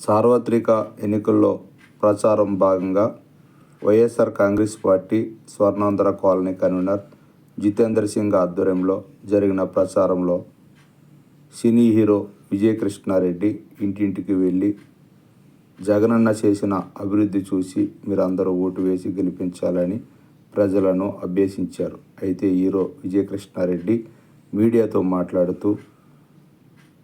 సార్వత్రిక ఎన్నికల్లో ప్రచారం భాగంగా YSR Congress party Swarnandhra colony convener Jitender Singh ఆధ్వర్యంలో జరిగిన ప్రచారంలో సినీ హీరో విజయకృష్ణారెడ్డి ఇంటింటికి వెళ్ళి జగనన్న చేసిన అభివృద్ధి చూసి మీరందరూ ఓటు వేసి గెలిపించాలని ప్రజలను అభ్యసించారు. అయితే హీరో విజయకృష్ణారెడ్డి మీడియాతో మాట్లాడుతూ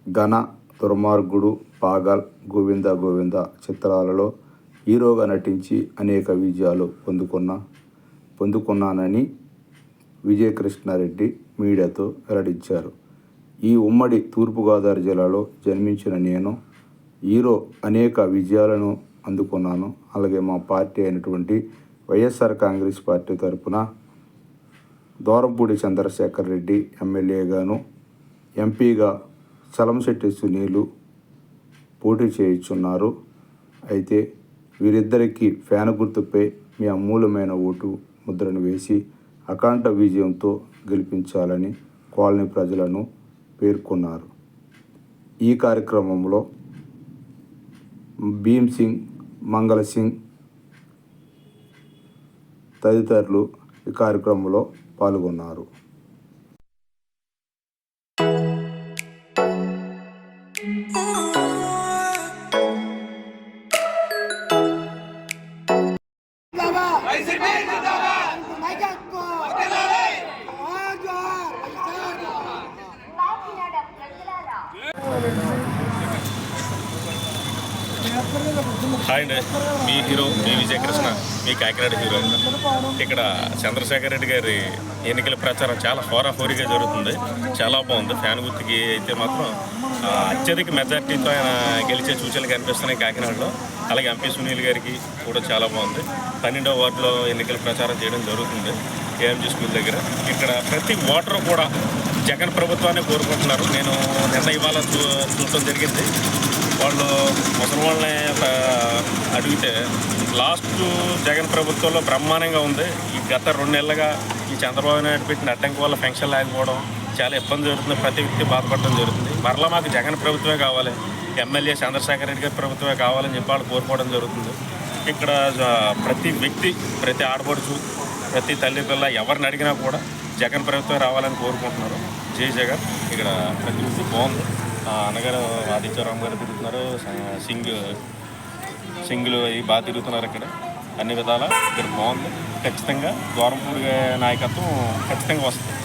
ఘన దుర్మార్గుడు పాగల్ గోవింద గోవింద చిత్రాలలో హీరోగా నటించి అనేక విజయాలు పొందుకున్న పొందుకున్నానని విజయకృష్ణారెడ్డి మీడియాతో వెల్లడించారు. ఈ ఉమ్మడి తూర్పుగోదావరి జిల్లాలో జన్మించిన నేను హీరో అనేక విజయాలను అందుకున్నాను. అలాగే మా పార్టీ అయినటువంటి వైఎస్ఆర్ కాంగ్రెస్ పార్టీ తరపున దూరంపూడి చంద్రశేఖర్ రెడ్డి ఎమ్మెల్యేగాను ఎంపీగా చలంశెట్టి సునీలు పోటీ చేయుచున్నారు. అయితే వీరిద్దరికీ ఫ్యాన్ గుర్తుపై మీ అమూల్యమైన ఓటు ముద్రను వేసి అకాంట విజయంతో గెలిపించాలని కాలనీ ప్రజలను పేర్కొన్నారు. ఈ కార్యక్రమంలో భీమ్ సింగ్ మంగళ సింగ్ తదితరులు ఈ కార్యక్రమంలో పాల్గొన్నారు. వైసీపీ నాయకత్వం జోహార్ వైఎస్ఆర్ కాకినాడ ప్రజలారా హాయ్ అండి. మీ హీరో మీ విజయకృష్ణ మీ కాకినాడ హీరో. ఇక్కడ చంద్రశేఖర్ రెడ్డి గారి ఎన్నికల ప్రచారం చాలా హోరాహోరీగా జరుగుతుంది. చాలా బాగుంది. ఫ్యాన్ గుర్తుకి అయితే మాత్రం అత్యధిక మెజార్టీతో ఆయన గెలిచే సూచనలు కనిపిస్తున్నాయి కాకినాడలో. అలాగే ఎంపీ సునీల్ గారికి కూడా చాలా బాగుంది. పన్నెండో వార్డులో ఎన్నికల ప్రచారం చేయడం జరుగుతుంది ఏఎంజీ స్కూల్ దగ్గర. ఇక్కడ ప్రతి ఓటరు కూడా జగన్ ప్రభుత్వాన్ని కోరుకుంటున్నారు. నేను నిన్న ఇవాళ చూ చూడటం జరిగింది. వాళ్ళు ముసలి వాళ్ళని ఒక అడిగితే లాస్ట్ జగన్ ప్రభుత్వంలో బ్రహ్మాండంగా ఉంది. ఈ గత రెండు నెలలుగా ఈ చంద్రబాబు నాయుడు పెట్టిన అడ్డంకి వల్ల పెన్షన్ లేకపోవడం చాలా ఇబ్బంది జరుగుతుంది. ప్రతి వ్యక్తి బాధపడడం జరుగుతుంది. మరలా మాకు జగన్ ప్రభుత్వమే కావాలి. ఎమ్మెల్యే చంద్రశేఖర్ రెడ్డి గారి ప్రభుత్వమే కావాలని చెప్పి వాళ్ళు కోరుకోవడం జరుగుతుంది. ఇక్కడ ప్రతి వ్యక్తి ప్రతి ఆడపడుచు ప్రతి తల్లి పిల్ల ఎవరిని అడిగినా కూడా జగన్ ప్రభుత్వం రావాలని కోరుకుంటున్నారు. జై జగన్. ఇక్కడ ప్రతి వ్యక్తి బాగుంది. అన్నగారు ఆదిత్యరామ్ గారు తిరుగుతున్నారు. సింగ్ సింగులు అవి బాగా తిరుగుతున్నారు ఇక్కడ. అన్ని విధాలా ఇక్కడ బాగుంది. ఖచ్చితంగా ద్వారంపూడి నాయకత్వం ఖచ్చితంగా వస్తుంది.